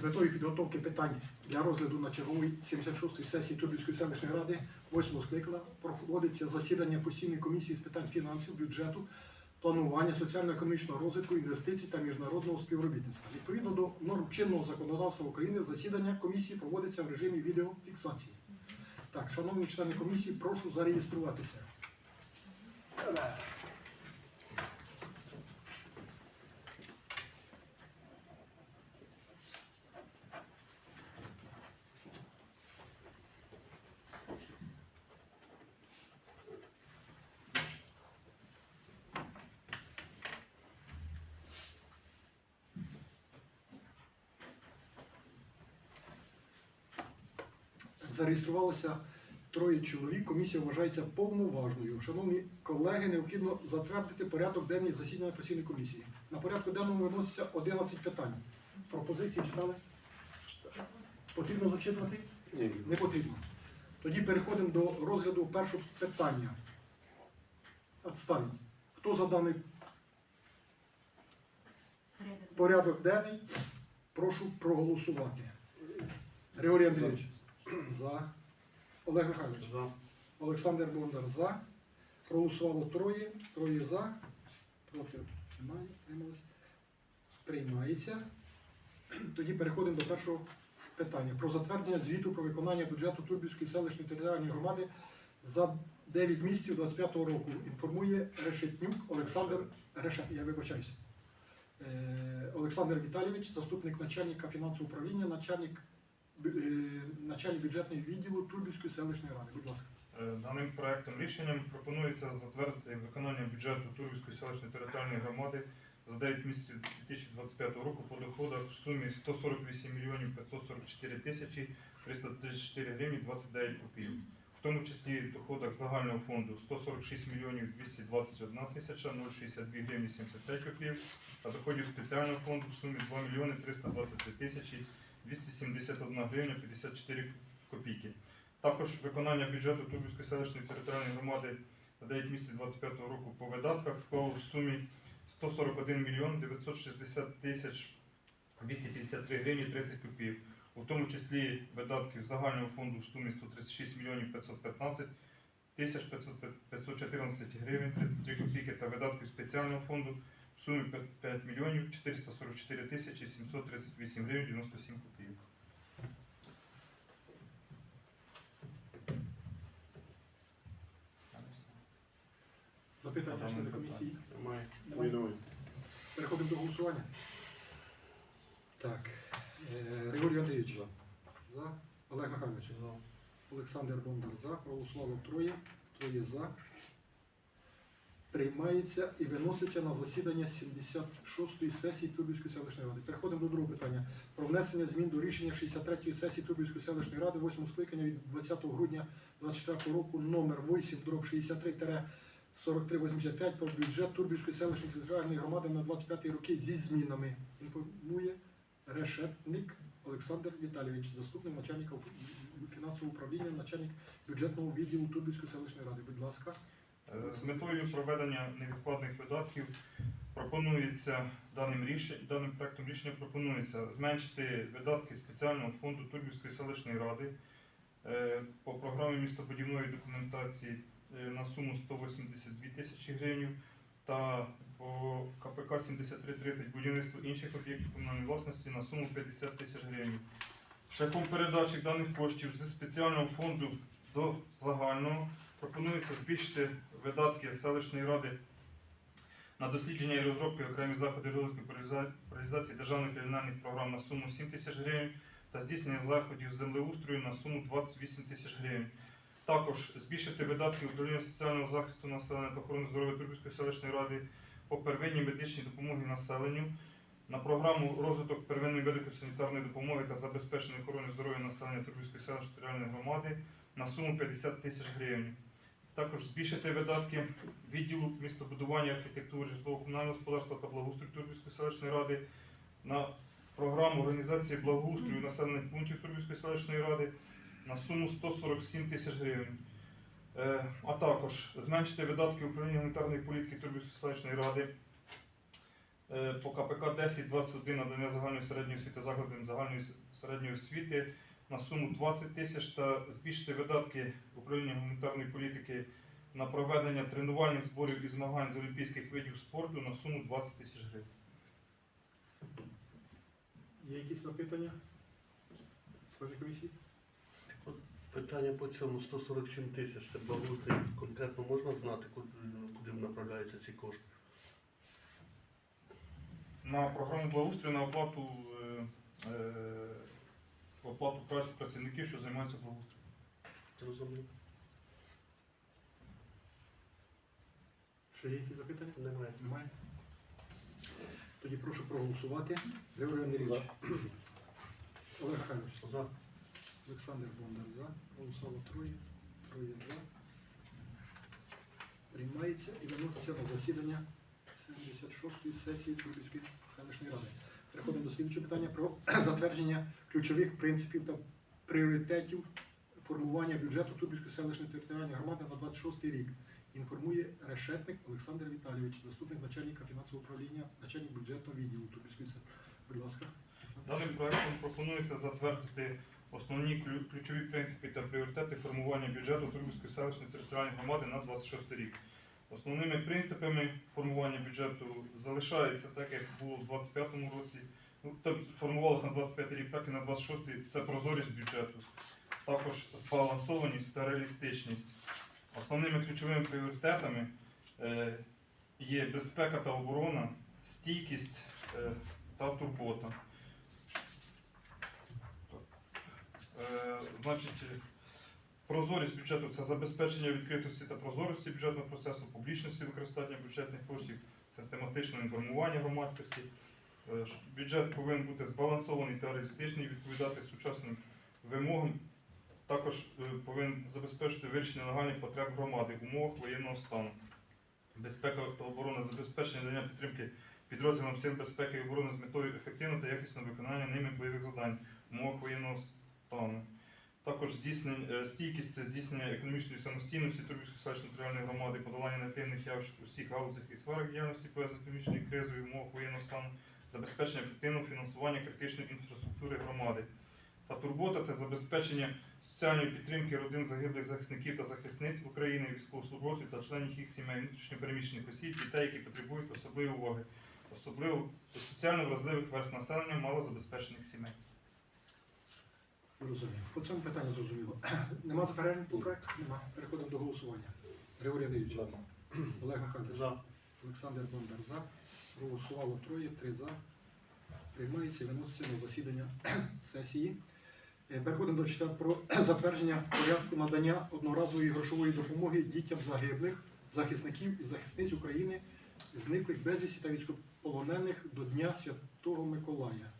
з метою підготовки питань для розгляду на черговій 76-ї сесії Турбівської селищної ради 8 скликання проводиться засідання постійної комісії з питань фінансів, бюджету, планування соціально-економічного розвитку, інвестицій та міжнародного співробітництва. Відповідно до норм чинного законодавства України, засідання комісії проводиться в режимі відеофіксації. Так, шановні члени комісії, прошу зареєструватися. Зареєструвалося троє чоловік. Комісія вважається повноважною. Шановні колеги, необхідно затвердити порядок денний засідання постійної комісії. На порядку денному виноситься 11 питань. Пропозиції читали? Потрібно зачитувати? Ні. Не потрібно. Тоді переходимо до розгляду першого питання. Отставіть. Хто за даний порядок денний? Прошу проголосувати. Григорій Андрійович. За. Олег Михайлович. За. Олександр Бондар за. Проголосувало троє. Троє за. Проти немає. Трималось. Приймається. Тоді переходимо до першого питання. Про затвердження звіту про виконання бюджету Турбівської селищної територіальної громади за 9 місяців 25 року. Інформує Решетнюк Олександр Решет. Я вибачаюся. Е, Олександр Віталійович, заступник начальника фінансового управління, начальник, начальник бюджетного відділу Турбівської селищної ради. Будь ласка. Е, Даним проектом рішенням пропонується затвердити виконання бюджету Турбівської селищної територіальної громади за 9 місяців 2025 року по доходах в сумі 148 мільйонів 544 тисячі 334 гривні 29 копійок. В тому числі в доходах загального фонду 146 мільйонів 221 тисяча 062 гривні 75 копійок, а доходів спеціального фонду в сумі 2 мільйони 323 тисячі 271 гривня 54 копійки. Також виконання бюджету Турбівської селищної територіальної громади на 9 місяців 2025 року по видатках склав в сумі 141 мільйон 960 тисяч 253 гривні 30 копійок. У тому числі видатків загального фонду в сумі 136 мільйонів 515 тисяч 500 514 гривень 33 копійки та видатків спеціального фонду в сумі 5 мільйонів 444 тисячі 738 гривень 97 копійок. Запитання члени комісії. Немає. Немає. Переходимо до голосування. Так. Е, Григорій Андрійович. За. За. Олег Михайлович. За. Олександр Бондар за. Проголосувало троє. Троє за. Приймається і виноситься на засідання 76-ї сесії Турбівської селищної ради. Переходимо до другого питання. Про внесення змін до рішення 63-ї сесії Турбівської селищної ради 8 скликання від 20 грудня 2024 року номер 8 дроб 63 4385 про бюджет Турбівської селищної територіальної громади на 25 роки зі змінами. Інформує Решетник Олександр Віталійович, заступник начальника фінансового управління, начальник бюджетного відділу Турбівської селищної ради. Будь ласка. З метою проведення невідкладних видатків пропонується даним рішенням, даним проектом рішення пропонується зменшити видатки спеціального фонду Турбівської селищної ради е, по програмі містобудівної документації е, на суму 182 тисячі гривень та по КПК 7330 будівництво інших об'єктів комунальної власності на суму 50 тисяч гривень. Шляхом передачі даних коштів зі спеціального фонду до загального пропонується збільшити видатки селищної ради на дослідження і розробки окремі заходи розвитку реалізації державних кримінальних програм на суму 7 тисяч гривень та здійснення заходів землеустрою на суму 28 тисяч гривень. Також збільшити видатки управління соціального захисту населення та охорони здоров'я Турбівської селищної ради по первинній медичній допомогі населенню на програму розвиток первинної медико-санітарної допомоги та забезпечення охорони здоров'я населення Турбівської селищної територіальної громади на суму 50 тисяч гривень. Також збільшити видатки відділу містобудування, архітектури, житлово-комунального господарства та благоустрою Турбівської селищної ради на програму організації благоустрою населених пунктів Турбівської селищної ради на суму 147 тисяч гривень. Е, А також зменшити видатки управління гуманітарної політики Турбівської селищної ради Е, По КПК 10-21 надання загальної середньої освіти закладам загальної середньої освіти на суму 20 тисяч та збільшити видатки управління гуманітарної політики на проведення тренувальних зборів і змагань з олімпійських видів спорту на суму 20 тисяч гривень. Є якісь запитання? Комісії? Питання по цьому 147 тисяч. Це благоустрій. Конкретно можна знати, куди, направляються ці кошти? На програму благоустрою на оплату, е, оплату праці працівників, що займаються благоустрою. Зрозумів? Ще є якісь запитання? Немає. Немає. Тоді прошу проголосувати. Григорій Андрійович. За. Олег Михайлович. За. Олександр Бондар за. Голосувало троє. Троє за. Приймається і виноситься на засідання 76-ї сесії Турбівської селищної ради. Переходимо до слідчого питання про затвердження ключових принципів та пріоритетів формування бюджету Турбівської селищної територіальної громади на 26 рік. Інформує решетник Олександр Віталійович, заступник начальника фінансового управління, начальник бюджетного відділу Турбівської селищної. Будь ласка. Даним проектом пропонується затвердити основні ключові принципи та пріоритети формування бюджету Турбівської селищної територіальної громади на 26 рік. Основними принципами формування бюджету залишається так, як було в 25 році. Ну, так формувалося на 25 рік, так і на 26 це прозорість бюджету, також збалансованість та реалістичність. Основними ключовими пріоритетами е, є безпека та оборона, стійкість е, та турбота. Е, Значить, прозорість бюджету це забезпечення відкритості та прозорості бюджетного процесу, публічності використання бюджетних коштів, систематичного інформування громадськості. Е, Бюджет повинен бути збалансований та реалістичний, відповідати сучасним вимогам. Також е, повинен забезпечити вирішення нагальних потреб громади в умовах воєнного стану. Безпека та оборона забезпечення надання підтримки підрозділам сил безпеки і оборони з метою ефективного та якісного виконання ними бойових завдань в умовах воєнного стану. Також здійснення, е, стійкість це здійснення економічної самостійності Турбівської селищної територіальної громади, подолання негативних явищ у всіх галузях і сферах діяльності пов'язаних з економічною кризою умовах воєнного стану, забезпечення ефективного фінансування критичної інфраструктури громади. Та турбота це забезпечення соціальної підтримки родин загиблих захисників та захисниць України, військовослужбовців та членів їх сімей, внутрішньопереміщених осіб, дітей, які потребують особливої уваги, особливо соціально вразливих верст населення малозабезпечених сімей. Розумію. По цьому питанню зрозуміло. Нема заперечень по проекту? Нема. Переходимо до голосування. Григорій Андрійович. Олег Михайлович. За. Олександр Бондар за. Голосувало троє, три за. Приймається і виноситься на засідання сесії. Е, Переходимо до читання про затвердження порядку надання одноразової грошової допомоги дітям загиблих, захисників і захисниць України, зниклих безвісті та військовополонених до Дня Святого Миколая.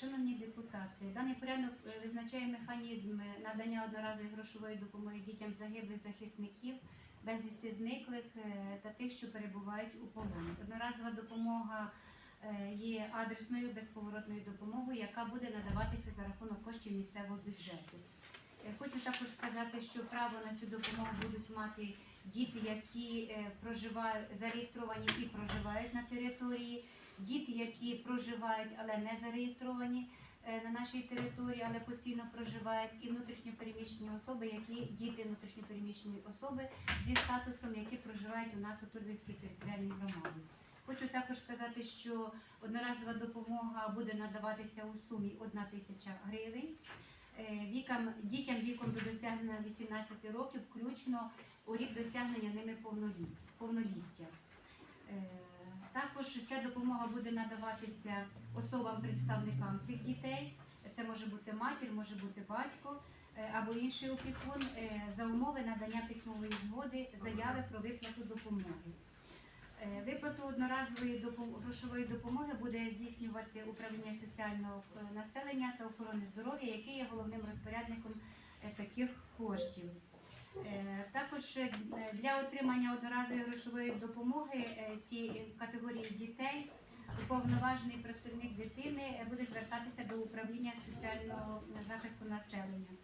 Шановні депутати, даний порядок е, визначає механізм надання одноразової грошової допомоги дітям загиблих захисників, безвісти зниклих е, та тих, що перебувають у полоні. Одноразова допомога е, є адресною безповоротною допомогою, яка буде надаватися за рахунок коштів місцевого бюджету. Хочу також сказати, що право на цю допомогу будуть мати діти, які проживають зареєстровані і проживають на території діти, які проживають, але не зареєстровані е, на нашій території, але постійно проживають, і внутрішньопереміщені особи, які діти внутрішньопереміщені особи зі статусом, які проживають у нас у Турбівській територіальній громаді. Хочу також сказати, що одноразова допомога буде надаватися у сумі 1 тисяча гривень. Е, Вікам, дітям віком до досягнення 18 років, включно у рік досягнення ними повноліття. Також ця допомога буде надаватися особам-представникам цих дітей. Це може бути матір, може бути батько е, або інший опікун е, за умови надання письмової згоди заяви про виплату допомоги. Е, Виплату одноразової грошової допомоги буде здійснювати управління соціального населення та охорони здоров'я, яке є головним розпорядником таких коштів. Е, Також е, для отримання одноразової грошової допомоги ці категорії дітей уповноважений представник дитини е, буде звертатися до управління соціального захисту населення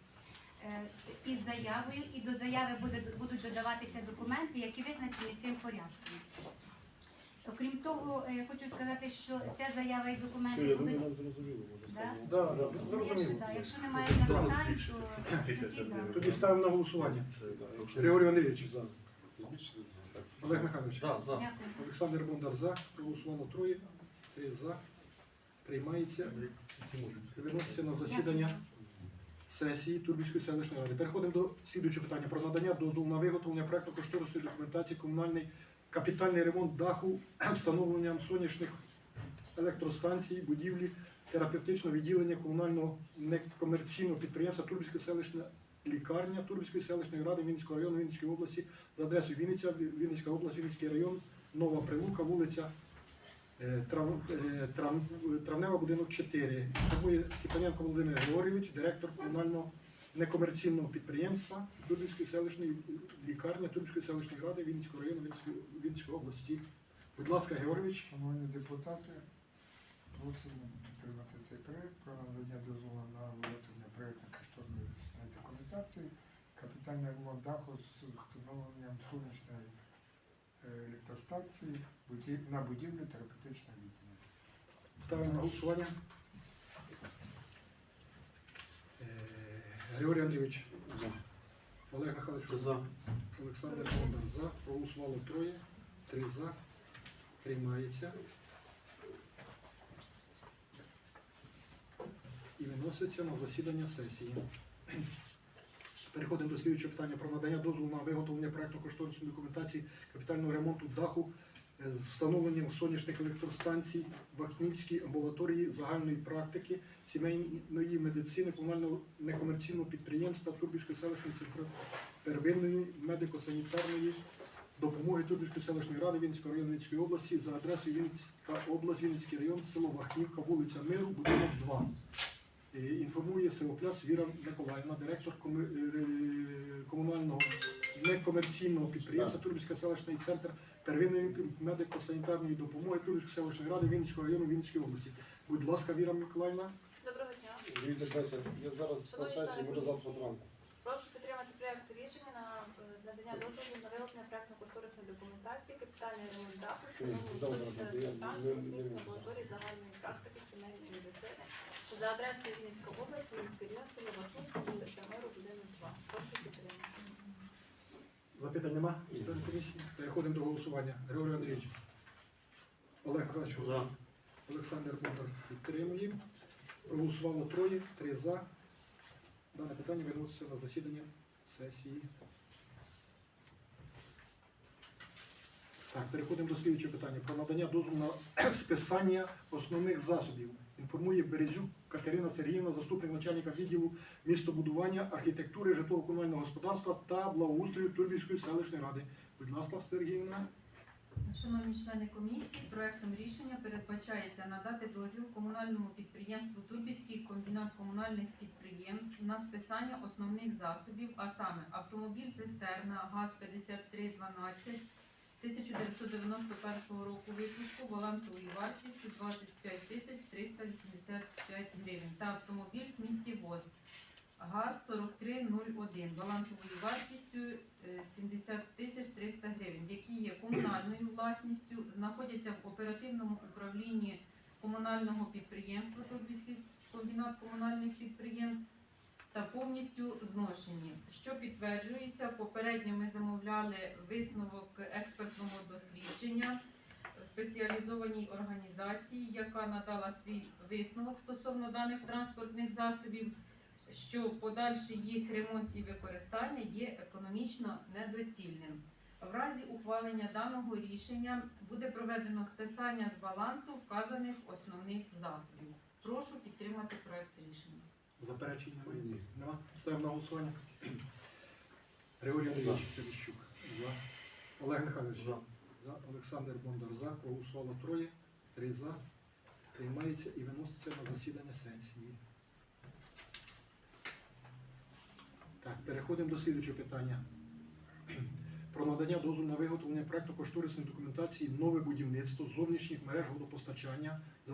е, із заявою, і до заяви будуть додаватися документи, які визначені цим порядком. Окрім того, е, хочу сказати, що ця заява і Все, документи я думаю, будуть. зрозуміло, може Да? Да, да, Якщо, да, якщо немає запитань, то тисяча тоді Тоді ставимо на голосування. Григорій Андрійович, За. Олег Михайлович, Да, за. Дякую. Олександр Бондар за, проголосувало троє, три за. Приймається. Які на засідання сесії Турбівської селищної ради. Переходимо до слідуючого питання про надання дозволу на виготовлення проекту кошторисної документації комунальний капітальний ремонт даху встановленням сонячних електростанцій, будівлі, терапевтичного відділення комунального некомерційного підприємства Турбівська селищна лікарня Турбівської селищної ради Вінницького району Вінницької області за адресою Вінниця, Вінницька область, Вінницький район, Нова Прилука, вулиця Е, Трав, е, трав, травнева будинок 4. Торгує Степаненко Володимир Георгійович, директор комунального некомерційного підприємства Турбівської селищної лікарні Турбівської селищної ради Вінницького району Вінницької, області. Будь ласка, Георгійович. Шановні депутати, просимо підтримати цей проект про надання дозволу на виготовлення проєктно-кошторної документації, капітальний ремонт даху з встановленням сонячної е, електростанції на будівлю терапевтичного відділення. Ставимо на голосування. Григорій Андрійович, За. Олег Михайлович, за? Олександр Бондар за. Проголосувало троє, три за. Приймається. І виноситься на засідання сесії. Переходимо до слідчого питання про надання дозволу на виготовлення проекту кошторисної документації капітального ремонту даху з встановленням сонячних електростанцій в Ахнівській амбулаторії загальної практики сімейної медицини комунального некомерційного підприємства Турбівської селищної центри первинної медико-санітарної допомоги Турбівської селищної ради Вінницького району Вінницької області за адресою Вінницька область, Вінницький район, село Вахнівка, вулиця Миру, будинок 2. Е, Інформує Сивопляс Віра Миколаївна, директор е, комунального некомерційного підприємства Турбівська селищний центр первинної медико-санітарної допомоги Турбівської селищної ради Вінницького району Вінницької області. Будь ласка, Віра Миколаївна. Доброго дня. Дивіться, Кася, я зараз по сесії, може завтра зранку. Прошу підтримати проект рішення на е, надання дозволу на виготовлення проектно-кошторисної документації, капітальний ремонт Української не- амбулаторії загальної практики сімейної медицини за адресою Вінницька область, Вінницький район, село Вахнівка, вулиця Миру, будинок 2. Прошу підтримати. Запитань нема? Ні. Члени комісії? Переходимо до голосування. Григорій Андрійович. Олег Михайлович. За. Олександр Бондар підтримує. Проголосувало троє, три за. Дане питання виноситься на засідання сесії. Так, переходимо до слідчого питання. Про надання дозволу на списання основних засобів. Інформує Березюк Катерина Сергіївна, заступник начальника відділу містобудування, архітектури, житлово-комунального господарства та благоустрою Турбівської селищної ради. Будь ласка, Сергіївна. Шановні члени комісії, проектом рішення передбачається надати дозвіл комунальному підприємству Турбівський комбінат комунальних підприємств на списання основних засобів, а саме автомобіль цистерна ГАЗ-5312 1991 року випуску балансовою вартістю 25 тисяч 385 гривень та автомобіль сміттєвоз ГАЗ-4301 балансовою вартістю е, 70 тисяч 300 гривень, які є комунальною власністю, знаходяться в оперативному управлінні комунального підприємства Турбівський комбінат комунальних підприємств та повністю зношені. Що підтверджується, попередньо ми замовляли висновок експертного дослідження спеціалізованій організації, яка надала свій висновок стосовно даних транспортних засобів що подальший їх ремонт і використання є економічно недоцільним. В разі ухвалення даного рішення буде проведено списання з балансу вказаних основних засобів. Прошу підтримати проект рішення. Заперечень немає? Ні. Нема? Ставимо на голосування. Григорій. За. Олег Михайлович. За. Олександр Бондар. За. Проголосувало троє. Три за. Приймається і виноситься на засідання сесії. Так, переходимо до слідчого питання. Про надання дозволу на виготовлення проекту кошторисної документації нове будівництво зовнішніх мереж водопостачання е,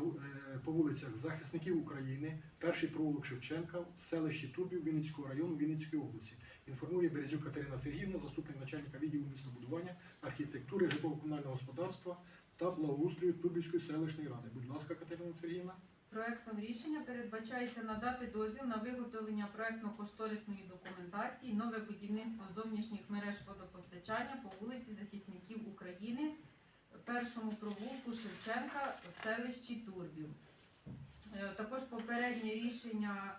по вулицях Захисників України, перший провулок Шевченка, в селищі Турбів Вінницького району Вінницької області. Інформує Березюк Катерина Сергіївна, заступник начальника відділу містобудування, архітектури, житлово-комунального господарства та благоустрою Турбівської селищної ради. Будь ласка, Катерина Сергіївна. Проектом рішення передбачається надати дозвіл на виготовлення проектно-кошторисної документації, нове будівництво зовнішніх мереж водопостачання по вулиці Захисників України, першому провулку Шевченка в селищі Турбів. Е, Також попереднє рішення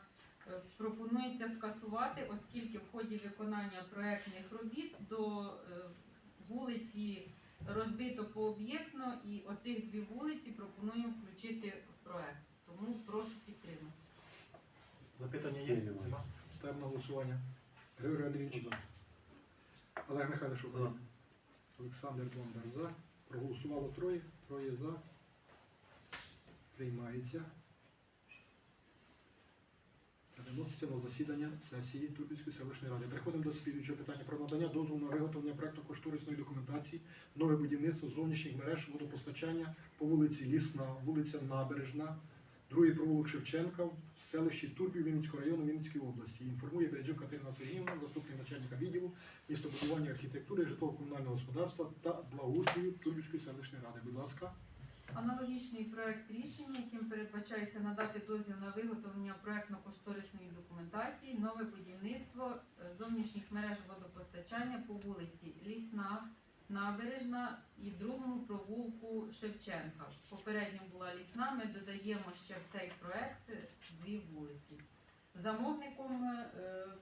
е, пропонується скасувати, оскільки в ході виконання проектних робіт до е, вулиці розбито пооб'єктно, і оцих дві вулиці пропонуємо включити в проект. Тому прошу підтримати. Запитання є? Ні, немає. Нема. Ставимо на голосування. Григорій Андрійович. За. Олег Михайлович За. Олександр Бондар за. Проголосувало троє. Троє за. Приймається. Переноситься на засідання сесії Турбівської селищної ради. Переходимо до слідуючого питання про надання дозволу на виготовлення проектно-кошторисної документації, нове будівництво зовнішніх мереж водопостачання по вулиці Лісна, вулиця Набережна, другий провулок Шевченка в селищі Турбів Вінницького району Вінницької області. Інформує Березюк Катерина Сергіївна, заступник начальника відділу містобудування архітектури, житлово-комунального господарства та благоустрою Турбівської селищної ради. Будь ласка. Аналогічний проект рішення, яким передбачається надати дозвіл на виготовлення проектно-кошторисної документації, нове будівництво е, зовнішніх мереж водопостачання по вулиці Лісна, Набережна і другому провулку Шевченка. Попередньо була лісна. Ми додаємо ще в цей проект дві вулиці. Замовником е,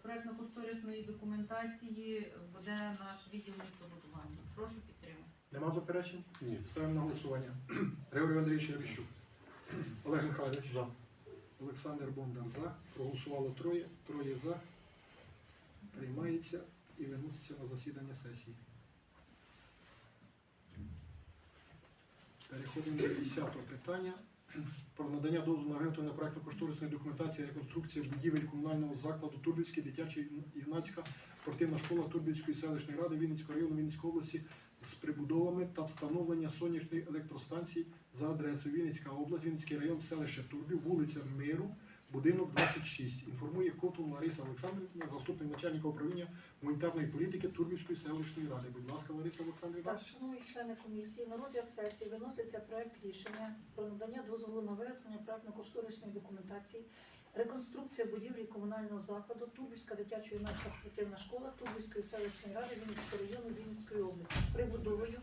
проектно-кошторисної документації буде наш відділ містобудування. Прошу підтримати. Нема заперечень? Ні. Ставимо на голосування. Григорій Андрійович Рябіщук. Олег Михайлович. За. Олександр Бондар за. Проголосувало троє. Троє за. Приймається і виноситься на засідання сесії. Переходимо до 10 питання. Про надання дозволу на виготовлення проєкту кошторисної документації реконструкції будівель комунального закладу Турбівський дитяча юнацька спортивна школа Турбівської селищної ради Вінницького району Вінницької області з прибудовами та встановлення сонячної електростанції за адресою Вінницька область, Вінницький район, селище Турбів, вулиця Миру, будинок 26. Інформує Котун Лариса Олександрівна, заступник начальника управління гуманітарної політики Турбівської селищної ради. Будь ласка, Лариса Олександрівна. Так, шановні члени комісії, на розгляд сесії виноситься проект рішення про надання дозволу на виготовлення проектно-кошторисної документації, реконструкція будівлі комунального закладу, Турбівська дитячо-юнацька спортивна школа Турбівської селищної ради Вінницького району Вінницької області прибудовою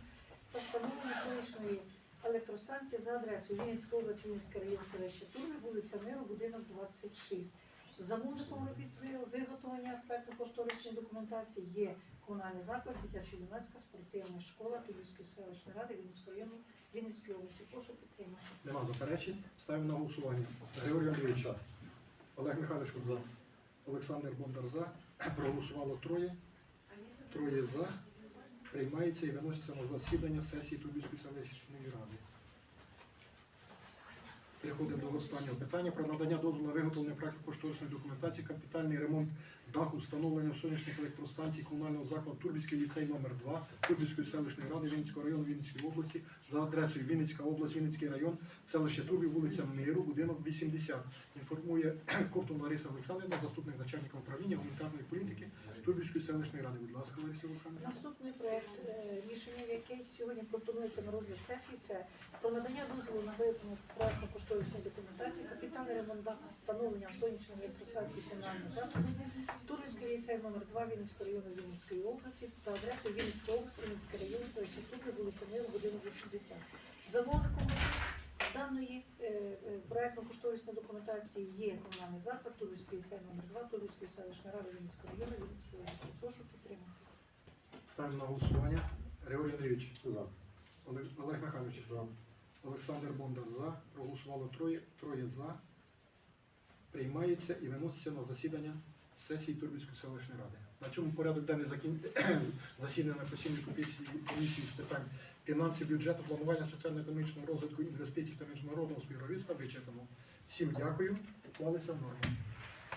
та встановленням сонячної електростанції за адресою Вінницька область, Вінницький район, селище Турбів, вулиця Миру, будинок 26. Замовником робіт виготовлення проектно-кошторисної документації є комунальний заклад, дитячо-юнацька спортивна школа Турівської селищної ради Вінницького району Вінницької області. Прошу підтримати. Нема заперечень. Ставимо на голосування. Григорій Андрійович. За. Олег Михайлович За. Олександр Бондар за. Проголосувало троє. Троє за. Приймається і виноситься на засідання сесії Тубільської селищної ради. Переходимо до останнього питання про надання дозволу на виготовлення проекту кошторисної документації, капітальний ремонт даху, встановлення сонячних електростанцій комунального закладу Турбівський ліцей номер 2 Турбівської селищної ради Вінницького району Вінницької області за адресою Вінницька область, Вінницький район, селище Турбів, вулиця Миру, будинок 80. Інформує Ковтун Лариса Олександрівна, заступник начальника управління гуманітарної політики Турбівської селищної ради. Будь ласка, Лариса Олександрівна. Наступний проект е, рішення, який сьогодні пропонується на розгляд сесії, це про надання дозволу на виготовлення проектно-кошторисної документації, капітальний ремонт встановленням сонячної електростанції комунального закладу, Турівський ліцей номер 2 Вінницького району Вінницької області за адресою Вінницька область, Вінницький район, селище Турбів, вулиця Миру, будинок 80. Замовником даної е, е, проектно-кошторисної документації є комунальний заклад Турівський ліцей номер 2 Турівської селищної ради Вінницького району Вінницької області. Прошу підтримати. Ставимо на голосування. Григорій Андрійович. За. Олег Михайлович. За. Олександр Бондар за. Проголосувало троє. Троє за. Приймається і виноситься на засідання сесії Турбівської селищної ради. На цьому порядок денний закін... засідання на постійній комісії, з питань фінансів, бюджету, планування соціально-економічного розвитку, інвестицій та міжнародного співробітництва вичерпано. Всім дякую. Уклалися в норму.